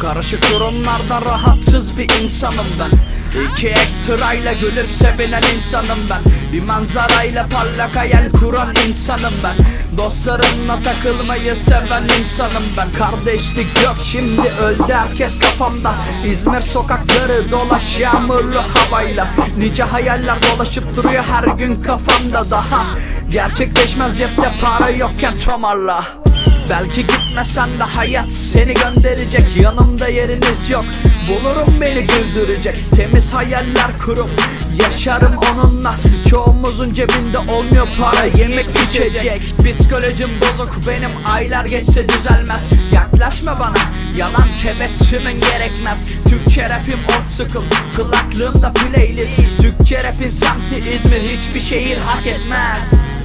Karışık durumlarda rahatsız bir insanım ben. İki ekstrayla gülüp sevinen insanım ben. Bir manzarayla parlak hayal kuran insanım ben. Dostlarımla takılmayı seven insanım ben. Kardeşlik yok şimdi öldü herkes kafamda. İzmir sokakları dolaş yağmurlu havayla. Nice hayaller dolaşıp duruyor her gün kafamda daha. Gerçekleşmez cepte para yokken tomarla Belki gitmesen de hayat seni gönderecek. Yanımda yeriniz yok. Bulurum beni güldürecek. Temiz hayaller kurup Yaşarım onunla. Çoğumuzun cebinde olmuyor para Yemek içecek. Psikolojim bozuk benim aylar geçse düzelmez. Yaklaşma bana Yalan tebessümün gerekmez. Türkçe rapim old school Kulaklığımda playlist. Türkçe rapin semti İzmir Hiçbir şehir hak etmez